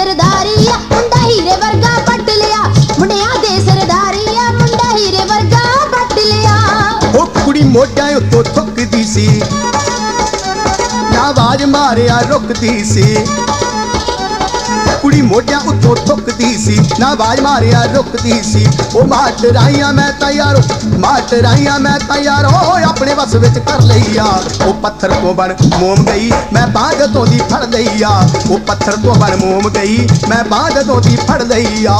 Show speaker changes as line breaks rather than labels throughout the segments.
ਸਰਦਾਰੀਆ,
ਮੁੰਡਾ ਹੀਰੇ ਵਰਗਾ ਵੱਟ ਲਿਆ। ਮੁੰਡਿਆਂ ਦੇ ਸਰਦਾਰੀਆ, ਮੁੰਡਾ ਹੀਰੇ ਵਰਗਾ ਵੱਟ ਲਿਆ।
ਉਹ ਕੁੜੀ ਮੋਢਾਂ ਉੱਤੋਂ ਥੁੱਕਦੀ ਸੀ। ਨਾ ਆਵਾਜ਼ ਮਾਰਿਆ ਰੁਕਦੀ ਸੀ। ਕੁੜੀ ਮੋਢਿਆਂ ਉੱਤੋਂ ਥੁੱਕਦੀ ਸੀ, ਨਾ ਆਵਾਜ਼ ਮਾਰਿਆ ਰੁਕਦੀ ਸੀ। ਉਹ ਮਾਟਰਾਈਆਂ ਮੈਂ ਤਾਂ ਯਾਰੋ ਮਾਟਰਾਈਆਂ ਮੈਂ ਤਾਂ ਯਾਰੋ ਆਪਣੇ ਵਸ ਵਿੱਚ ਕਰ ਲਈ ਆ। ਉਹ ਪੱਥਰ ਤੋਂ ਬਣ ਮੋਮ ਗਈ, ਮੈਂ ਬਾਗ ਤੋਂ ਦੀ ਫੜ ਲਈ ਆ। ਉਹ ਪੱਥਰ ਤੋਂ ਬਣ ਮੋਮ ਗਈ, ਮੈਂ ਬਾਗ ਤੋਂ ਦੀ ਫੜ
ਲਈ ਆ।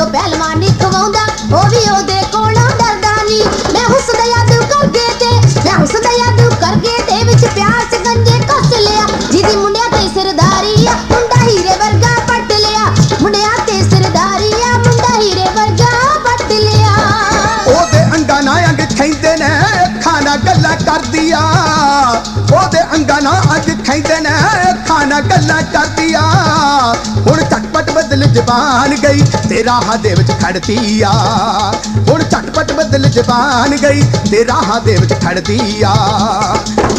ਜੋ ਪਹਿਲਵਾਨੀ ਖਵਾਉਂਦਾ, ਉਹ ਵੀ ਉਹਦੇ ਕੋਲੋਂ ਡਰਦਾ ਨੀ ਮੈਂ ਹੁਸਨ ਯਾਦੂ ਕਰਗੇ ਤੇ, ਮੈਂ ਹੁਸਨ ਯਾਦੂ ਕਰਗੇ ਤੇ ਵਿੱਚ ਪਿਆਰ ਚ ਗੰਜੇ ਕੱਸ ਲਿਆ। ਜਿਹਦੀ ਮੁੰਡਿਆਂ ਤੇ ਸਰਦਾਰੀ ਆ, ਮੁੰਡਾ ਹੀਰੇ ਵਰਗਾ ਪੱਟ ਲਿਆ। ਮੁੰਡਿਆਂ ਤੇ ਸਰਦਾਰੀ ਆ, ਮੁੰਡਾ ਹੀਰੇ ਵਰਗਾ ਪੱਟ ਲਿਆ।
ਉਹਦੇ ਅੰਗਾਂ ਨਾ ਅੰਗ ਖੈਂਦੇ ਨੇ ਅੱਖਾਂ ਨਾਲ ਗੱਲਾਂ ਕਰਦੀ ਆ ਉਹਦੇ ਅੰਗਾਂ ਨਾ ਅੰਗ ਖੈਂਦੇ ਨੇ ਅੱਖਾਂ ਨਾਲ ਗੱਲਾਂ ਕਰਦੀ ਆ ਹੁਣ ਜ਼ਬਾਨ ਗਈ ਤੇ ਰਾਹ ਦੇ ਵਿੱਚ ਖੜਦੀ ਆ। ਹੁਣ ਝਟਪਟ ਬਦਲ ਜ਼ਬਾਨ ਗਈ ਤੇ ਰਾਹ ਦੇ ਵਿੱਚ ਖੜਦੀ ਆ।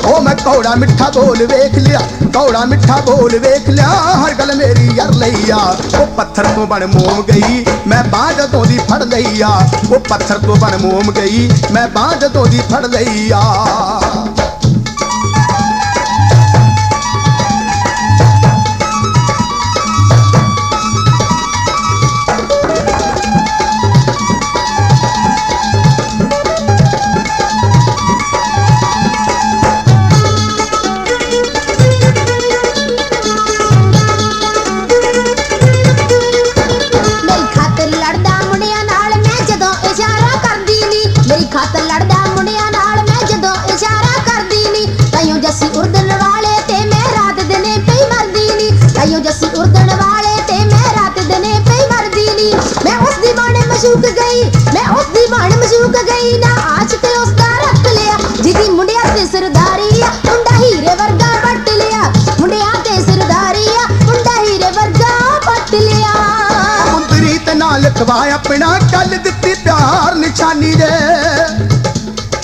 ਉਹ ਮੈਂ ਕੌੜਾ ਮਿੱਠਾ ਬੋਲ ਵੇਖ ਲਿਆ, ਕੌੜਾ ਮਿੱਠਾ ਬੋਲ ਵੇਖ ਲਿਆ, ਹਰ ਗੱਲ ਮੇਰੀ ਯਾਰ ਲਈ ਆ। ਉਹ ਪੱਥਰ ਤੋਂ ਬਣ ਮੋਮ ਗਈ, ਮੈਂ ਬਾਂਝ ਤੋਂ ਦੀ ਫੜ ਲਈ ਆ। ਉਹ ਪੱਥਰ ਤੋਂ ਬਣ ਮੋਮ ਗਈ, ਮੈਂ ਬਾਂਝ ਤੋਂ ਦੀ ਫੜ ਲਈ
ਜੱਸੀ ਉਰਦਣ ਵਾਲੇ ਤੇ ਮੈਂ ਰਾਤ ਦਿਨੇ ਪਈ ਮਰਦੀ ਨੀ। ਮੈਂ ਉਸ ਦੀ ਬਾਣ ਮਸ਼ੂਕ ਗਈ, ਮੈਂ ਉਸ ਦੀ ਬਾਣ ਮਸ਼ੂਕ ਗਈ। ਨਾ ਆਚ ਤੇ ਉਸ ਦਾ ਰੱਖ ਲਿਆ, ਜਿਹਦੀ ਮੁੰਡਿਆਂ ਤੇ ਸਰਦਾਰੀ ਆ, ਮੁੰਡਾ ਹੀਰੇ ਵਰਗਾ ਪੱਟ ਲਿਆ। ਮੁੰਡਿਆਂ ਤੇ ਸਰਦਾਰੀ ਆ, ਮੁੰਡਾ ਹੀਰੇ ਵਰਗਾ ਪੱਟ ਲਿਆ।
ਮੁੰਦਰੀ ਤੇ ਨਾਲ ਲਿਖਵਾ ਆਪਣਾ ਕੱਲ ਦਿੱਤੀ ਪਿਆਰ ਨਿਸ਼ਾਨੀ ਦੇ।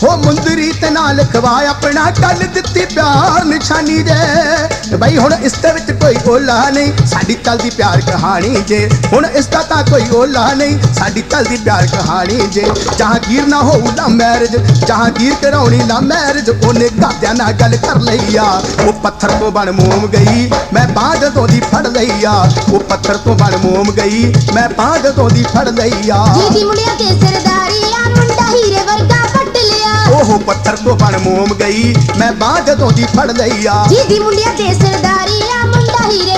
ਹੋ ਮੁੰਦਰੀ ਤੇ ਨਾਲ ਲਿਖਵਾ, ਆਪਣਾ ਕੱਲ ਦਿੱਤੀ ਪਿਆਰ ਨਿਸ਼ਾਨੀ ਦੇ। ਬਈ ਹੁਣ ਇਸ ਦੇ ਵਿੱਚ ਕੋਈ ਓਲਾ ਨਹੀਂ, ਸਾਡੀ ਚੱਲਦੀ ਪਿਆਰ ਕਹਾਣੀ ਜੇ। ਹੁਣ ਇਸ ਦਾ ਤਾਂ ਕੋਈ ਓਲਾ ਨਹੀਂ, ਸਾਡੀ ਚੱਲਦੀ ਪਿਆਰ ਕਹਾਣੀ ਜੇ। ਜਹਾਂਗੀਰ ਨਾ ਹੋਊ ਲਾ ਮੈਰਿਜ ਜਹਾਂਗੀਰ ਕਰਾਉਣੀ ਲਾ ਮੈਰਿਜ ਉਹਨੇ ਘਰਦਿਆਂ ਨਾਲ ਗੱਲ ਕਰ ਲਈ ਆ। ਉਹ ਪੱਥਰ ਤੋਂ ਬਣ ਮੋਮ ਗਈ, ਮੈਂ ਬਾਂਝ ਤੋਂ ਦੀ ਫੜ ਲਈ ਆ। ਉਹ ਪੱਥਰ ਤੋਂ ਬਣ ਮੋਮ ਗਈ, ਮੈਂ ਬਾਂਝ ਤੋਂ ਦੀ ਫੜ ਲਈ ਆ।
ਜਿਹਦੀ ਮੁੰਡਿਆਂ ਤੇ ਸਰਦਾਰੀ
ਉਹ ਪੱਥਰ ਤੋਂ ਬਣ ਮੋਮ ਗਈ। ਮੈਂ ਬਾਂਝ ਤੋਂ ਦੀ ਫੜ ਲਈ ਆ।
ਜਿਹਦੀ ਮੁੰਡਿਆਂ ਤੇ ਸਰਦਾਰੀ ਆ, ਮੁੰਡਾ ਹੀਰੇ